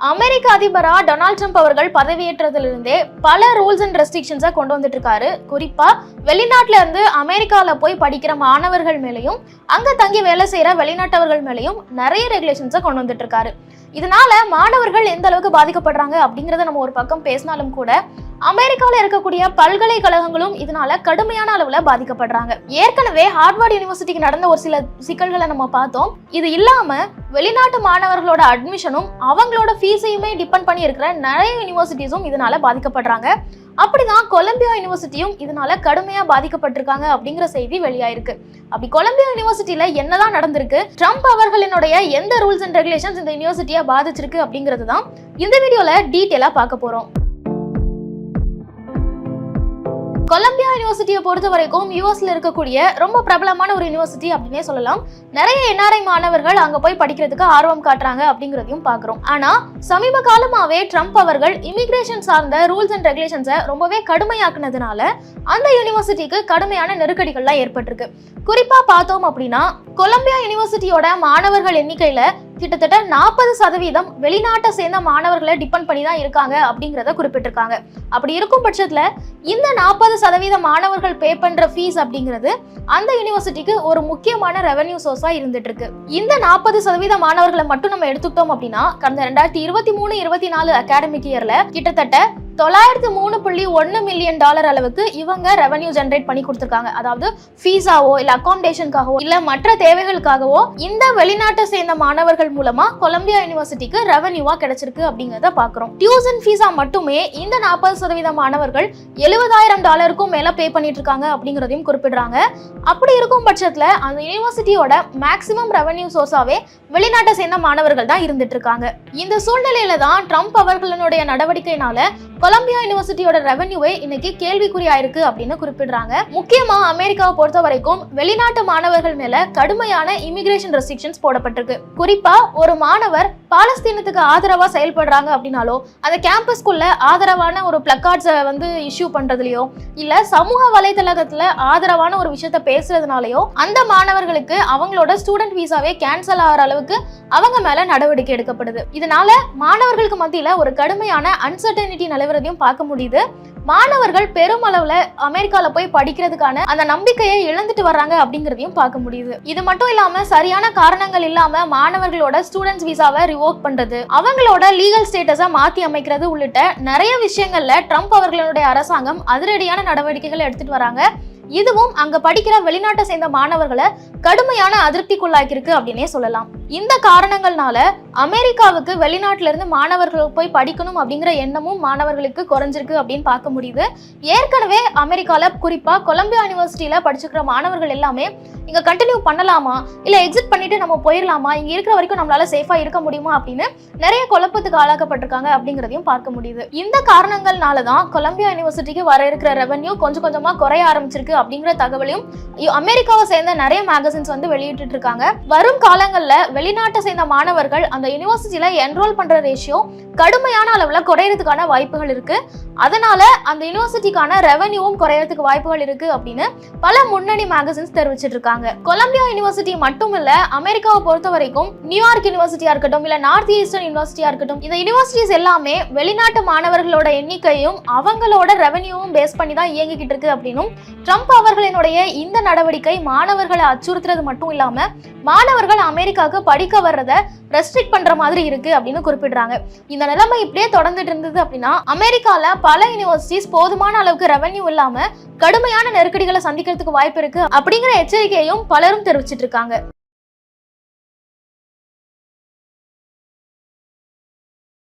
அமெரிக்க அதிபரா Donald Trump அவர்கள் பதவியேற்றதிலிருந்தே பல rules and ரெஸ்ட்ரிக்ஷன்ஸை கொண்டு வந்துட்டு இருக்காரு குறிப்பா வெளிநாட்டுல இருந்து அமெரிக்கால போய் படிக்கிற மாணவர்கள் மேலேயும் அங்க தங்கி வேலை செய்யற வெளிநாட்டவர்கள் மேலேயும் நிறைய ரெகுலேஷன்ஸை கொண்டு வந்துட்டு இருக்காரு இதனால மாணவர்கள் எந்த அளவுக்கு பாதிக்கப்படுறாங்க அப்படிங்கறத நம்ம ஒரு பக்கம் பேசினாலும் கூட அமெரிக்காவில் இருக்கக்கூடிய பல்கலைக்கழகங்களும் இதனால கடுமையான அளவுல பாதிக்கப்படுறாங்க. ஏற்கனவே ஹார்வர்ட் யூனிவர்சிட்டிக்கு நடந்த ஒரு சில சிக்கல்களை நம்ம பார்த்தோம். இது இல்லாம வெளிநாட்டு மாணவர்களோட அட்மிஷனும் அவங்களோட ஃபீஸையுமே டிபெண்ட் பண்ணி இருக்கிற நிறைய யூனிவர்சிட்டிஸும் இதனால பாதிக்கப்படுறாங்க. அப்படிதான் கொலம்பியா யூனிவர்சிட்டியும் இதனால கடுமையா பாதிக்கப்பட்டிருக்காங்க அப்படிங்கிற செய்தி வெளியாயிருக்கு. அப்படி கொலம்பியா யூனிவர்சிட்டியில என்னதான் நடந்திருக்கு ட்ரம்ப் அவர்களினுடைய எந்த ரூல்ஸ் அண்ட் ரெகுலேஷன்ஸ் இந்த யூனிவர்சிட்டியை பாதிச்சிருக்கு அப்படிங்கிறது தான் இந்த வீடியோல டீட்டெயிலா பார்க்க போறோம். கொலம்பியா யூனிவர்சிட்டியை பொறுத்த வரைக்கும் யூஎஸ்ல இருக்கக்கூடிய ரொம்ப பிரபலமான ஒரு யூனிவர்சிட்டி அப்படின்னே சொல்லலாம். நிறைய என்ஆர்ஐ மாணவர்கள் அங்க போய் படிக்கிறதுக்கு ஆர்வம் காட்டுறாங்க அப்படிங்கிறதையும் பாக்குறோம் ஆனா சமீப காலமாவே ட்ரம்ப் அவர்கள் இமிகிரேஷன் சார்ந்த ரூல்ஸ் அண்ட் ரெகுலேஷன்ஸை ரொம்பவே கடுமையாக்குனதுனால அந்த யூனிவர்சிட்டிக்கு கடுமையான நெருக்கடிகள்லாம் ஏற்பட்டிருக்கு. குறிப்பா பார்த்தோம் அப்படின்னா கொலம்பியா யூனிவர்சிட்டியோட மாணவர்கள் எண்ணிக்கையில கிட்டத்தட்ட நாற்பது சதவீதம் வெளிநாட்டை சேர்ந்த மாணவர்களை டிபெண்ட் பண்ணி தான் இருக்காங்க அப்படிங்கிறத குறிப்பிட்டிருக்காங்க. அப்படி இருக்கும் பட்சத்தில் இந்த நாற்பது சதவீத மாணவர்கள் பே பண்ற ஃபீஸ் அப்படிங்கிறது அந்த யூனிவர்சிட்டிக்கு ஒரு முக்கியமான ரெவன்யூ சோர்ஸா இருந்துட்டு இருக்கு இந்த நாற்பது சதவீத மாணவர்களை மட்டும் நம்ம எடுத்துக்கிட்டோம் அப்படின்னா கடந்த ரெண்டாயிரத்தி இருபத்தி மூணு இருபத்தி நாலு அகாடமிக் இயர்ல கிட்டத்தட்ட தொள்ளாயிரத்து மூணு புள்ளி ஒன்று மில்லியன் டாலர் அளவுக்கு இவங்க ரெவன்யூ ஜென்ரேட் பண்ணி கொடுத்துருக்காங்க. அதாவது ஃபீஸாவோ இல்லை அகாமடேஷனுக்காகவோ இல்லை மற்ற தேவைகளுக்காகவோ இந்த வெளிநாட்டை சேர்ந்த மாணவர்கள் மூலமா கொலம்பியா யூனிவர்சிட்டிக்கு ரெவன்யூவா கிடைச்சிருக்கு அப்படிங்கிறத பார்க்குறோம் டியூசன் ஃபீஸா மட்டுமே இந்த நாற்பது சதவீத மாணவர்கள் எழுபதாயிரம் டாலருக்கும் மேல பே பண்ணிட்டு இருக்காங்க அப்படிங்கிறதையும் குறிப்பிடுறாங்க. அப்படி இருக்கும் பட்சத்துல அந்த யூனிவர்சிட்டியோட மேக்சிமம் ரெவன்யூ சோர்ஸாவே வெளிநாட்டை சேர்ந்த மாணவர்கள் தான் இருந்துட்டு இருக்காங்க. இந்த சூழ்நிலையில தான் ட்ரம்ப் அவர்களுடைய நடவடிக்கையினால கொலம்பியா யூனிவர்சிட்டியோட ரெவன்யூவே இன்னைக்கு கேள்விக்குறியாயிருக்கு அப்படின்னு குறிப்பிடுறாங்க. முக்கியமா அமெரிக்காவை பொறுத்த வரைக்கும் வெளிநாட்டு மாணவர்கள் மேல கடுமையான இமிகிரேஷன் ரெஸ்ட்ரிக்ஷன்ஸ் போடப்பட்டிருக்கு. குறிப்பா ஒரு மாணவர் பாலஸ்தீனத்துக்கு ஆதரவா செயல்படுறாங்க அப்படின்னாலோ அந்த கேம்பஸ்குள்ள ஆதரவான ஒரு பிளக்கார்ட்ஸை வந்து இஷ்யூ பண்றதுலயோ இல்ல சமூக வலைதளத்துல ஆதரவான ஒரு விஷயத்த பேசுறதுனாலயோ அந்த மாணவர்களுக்கு அவங்களோட ஸ்டூடெண்ட் வீசாவே கேன்சல் ஆகிற அளவுக்கு அவங்க மேல நடவடிக்கை எடுக்கப்படுது. இதனால மாணவர்களுக்கு மத்தியில ஒரு கடுமையான அன்சர்டனிட்டி அப்படிங்கிறதையும் பார்க்க முடியுது. மாணவர்கள் பெருமளவுல அமெரிக்கால போய் படிக்கிறதுக்கான அந்த நம்பிக்கையை இழந்துட்டு வர்றாங்க அப்படிங்கிறதையும் பார்க்க முடியுது. இது மட்டும் இல்லாம சரியான காரணங்கள் இல்லாம மாணவர்களோட ஸ்டூடெண்ட்ஸ் விசாவை ரிவோக் பண்றது அவங்களோட லீகல் ஸ்டேட்டஸை மாத்தி அமைக்கிறது உள்ளிட்ட நிறைய விஷயங்கள்ல ட்ரம்ப் அவர்களுடைய அரசாங்கம் அதிரடியான நடவடிக்கைகளை எடுத்துட்டு வராங்க. இதுவும் அங்க படிக்கிற வெளிநாட்டை சேர்ந்த மாணவர்களை கடுமையான அதிருப்திக்குள்ளாக்கியிருக்கு அப்படின்னே சொல்லலாம். இந்த காரணங்கள்னால அமெரிக்காவுக்கு வெளிநாட்டுல இருந்து மாணவர்கள் போய் படிக்கணும் அப்படிங்கிற எண்ணமும் மாணவர்களுக்கு குறைஞ்சிருக்கு அப்படின்னு பார்க்க முடியுது. ஏற்கனவே அமெரிக்கால குறிப்பா கொலம்பியா யூனிவர்சிட்டியில படிச்சுக்கிற மாணவர்கள் எல்லாமே இங்க கண்டினியூ பண்ணலாமா? இல்ல எக்ஸிட் பண்ணிட்டு நம்ம போயிடலாமா இங்க இருக்கிற வரைக்கும் நம்மளால சேஃபா இருக்க முடியுமா? அப்படின்னு நிறைய குழப்பத்துக்கு ஆளாக்கப்பட்டிருக்காங்க அப்படிங்கிறதையும் பார்க்க முடியுது. இந்த காரணங்கள்னால தான் கொலம்பியா யூனிவர்சிட்டிக்கு வர இருக்கிற ரெவன்யூ கொஞ்சம் கொஞ்சமா குறைய ஆரம்பிச்சிருக்கு அப்படிங்கிற தகவலையும் அமெரிக்காவை சேர்ந்த நிறைய மேகசின்ஸ் வந்து வெளியிட்டு இருக்காங்க வரும் காலங்களில் வெளிநாட்டை சேர்ந்த மாணவர்கள் அந்த யூனிவர்சிட்டியில என்ரோல் பண்ற ரேஷியோ கடுமையான அளவில் குறையறதுக்கான வாய்ப்புகள் இருக்கு. அதனால அந்த யூனிவர்சிட்டிக்கான ரெவன்யூவும் குறையறதுக்கு வாய்ப்புகள் இருக்கு அப்படின்னு பல முன்னணி மேகசின்ஸ் தெரிவிச்சிட்டு இருக்காங்க கொலம்பியா யூனிவர்சிட்டி மட்டும் இல்ல அமெரிக்காவை பொறுத்த வரைக்கும் நியூயார்க் யூனிவர்சிட்டியா இருக்கட்டும் இல்ல நார்த் ஈஸ்டர்ன் யூனிவர்சிட்டியா இருக்கட்டும் இந்த யூனிவர்சிட்டிஸ் எல்லாமே வெளிநாட்டு மாணவர்களோட எண்ணிக்கையும் அவங்களோட ரெவன்யூவும் பேஸ் பண்ணி தான் இயங்கிக்கிட்டு இருக்கு அப்படின்னும் ட்ரம்ப் அவர்களினுடைய இந்த நடவடிக்கை மாணவர்களை அச்சுறுத்துறது மட்டும் இல்லாம மாணவர்கள் அமெரிக்காவுக்கு படிக்க வர்றத ரெஸ்ட்ரிக்ட் பண்ற மாதிரி இருக்கு அப்படின்னு குறிப்பிடுறாங்க. இந்த நிலைமை இப்படியே தொடர்ந்துட்டு இருந்தது அப்படின்னா அமெரிக்கால பல யூனிவர்சிட்டிஸ் போதுமான அளவுக்கு ரெவன்யூ இல்லாம கடுமையான நெருக்கடிகளை சந்திக்கிறதுக்கு வாய்ப்பு இருக்கு அப்படிங்கிற எச்சரிக்கையும் பலரும் தெரிவிச்சிட்டு இருக்காங்க.